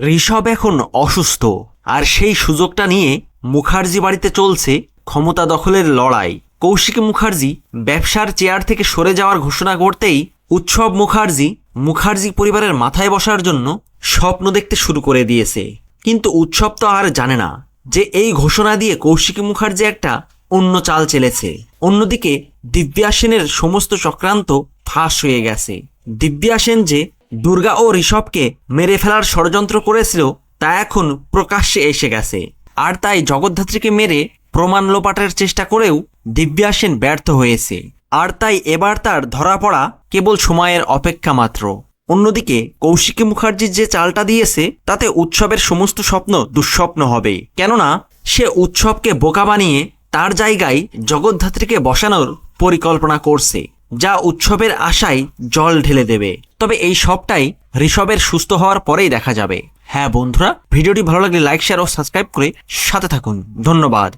ঋষভ এখন অসুস্থ, আর সেই সুযোগটা নিয়ে মুখার্জি বাড়িতে চলছে ক্ষমতা দখলের লড়াই। কৌশিক মুখার্জি ব্যবসার চেয়ার থেকে সরে যাওয়ার ঘোষণা করতেই উৎসব মুখার্জি মুখার্জি পরিবারের মাথায় বসার জন্য স্বপ্ন দেখতে শুরু করে দিয়েছে। কিন্তু উৎসব তো আর জানে না যে এই ঘোষণা দিয়ে কৌশিক মুখার্জি একটা অন্য চাল চেলেছে। অন্যদিকে দিব্যা সেনের সমস্ত চক্রান্ত ফাঁস হয়ে গেছে। দিব্যা সেন যে দুর্গা ও ঋষভকে মেরে ফেলার ষড়যন্ত্র করেছিল তা এখন প্রকাশ্যে এসে গেছে। আর তাই জগদ্ধাত্রীকে মেরে প্রমাণ লোপাটের চেষ্টা করেও দিব্যা সেন ব্যর্থ হয়েছে। আর তাই এবার তার ধরা পড়া কেবল সময়ের অপেক্ষা মাত্র। অন্যদিকে কৌশিকী মুখার্জির যে চালটা দিয়েছে, তাতে উৎসবের সমস্ত স্বপ্ন দুঃস্বপ্ন হবে। কেননা, সে উৎসবকে বোকা বানিয়ে তার জায়গায় জগদ্ধাত্রীকে বসানোর পরিকল্পনা করছে। যা উৎসবের আশায় জল ঢেলে দেবে। তবে এই সবটাই ঋষভের সুস্থ হওয়ার পরেই দেখা যাবে। হ্যাঁ বন্ধুরা, ভিডিওটি ভালো লাগলে লাইক শেয়ার ও সাবস্ক্রাইব করে সাথে থাকুন। ধন্যবাদ।